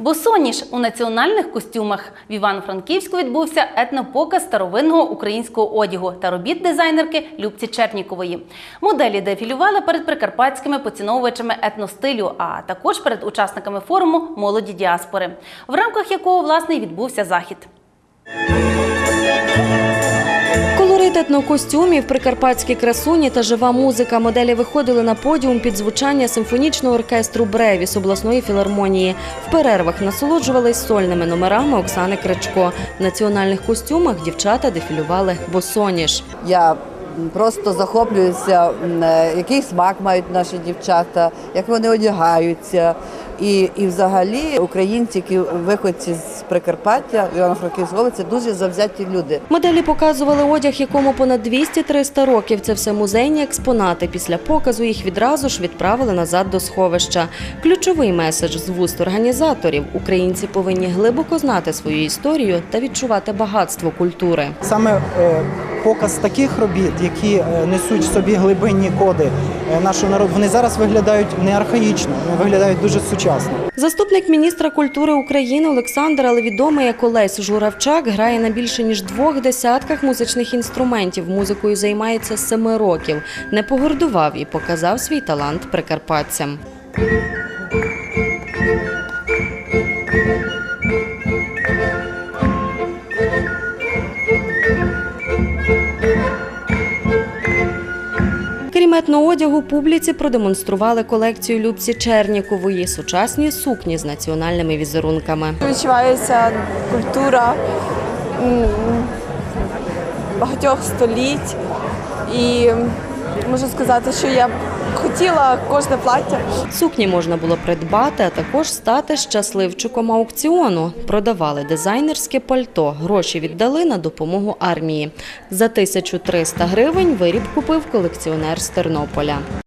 Босоніж у національних костюмах в Івано-Франківську відбувся етнопоказ старовинного українського одягу та робіт дизайнерки Любці Чернікової. Моделі дефілювали перед прикарпатськими поціновувачами етностилю, а також перед учасниками форуму молоді діаспори, в рамках якого власне відбувся захід. Колорит етнокостюмів, прикарпатські красуні та жива музика. Моделі виходили на подіум під звучання симфонічного оркестру Бревіс обласної філармонії. В перервах насолоджувались сольними номерами Оксани Кричко. В національних костюмах дівчата дефілювали босоніж. Я просто захоплююся, е, який смак мають наші дівчата, як вони одягаються. І, і взагалі українці, які виходці з Прикарпаття, Івано-Франківської області, дуже завзяті люди. Моделі показували одяг, якому понад 200-300 років. Це все музейні експонати. Після показу їх відразу ж відправили назад до сховища. Ключовий меседж з вуст організаторів: українці повинні глибоко знати свою історію та відчувати багатство культури. Саме е, показ таких робіт, які е, несуть в собі глибинні коди е, нашого народу, вони зараз виглядають не архаїчно, вони виглядають дуже сучасно. Заступник міністра культури України Олександр, але відомий як Олесь Журавчак, грає на більше ніж двох десятках музичних інструментів. Музикою займається семи років. Не погордував і показав свій талант прикарпатцям. Крім етноодягу, публіці продемонстрували колекцію Любці Чернікової сучасні сукні з національними візерунками. Відчувається культура багатьох століть. І можу сказати, що я хотіла кожне плаття. Сукні можна було придбати, а також стати щасливчиком аукціону. Продавали дизайнерське пальто. Гроші віддали на допомогу армії. За 1300 гривень виріб купив колекціонер з Тернополя.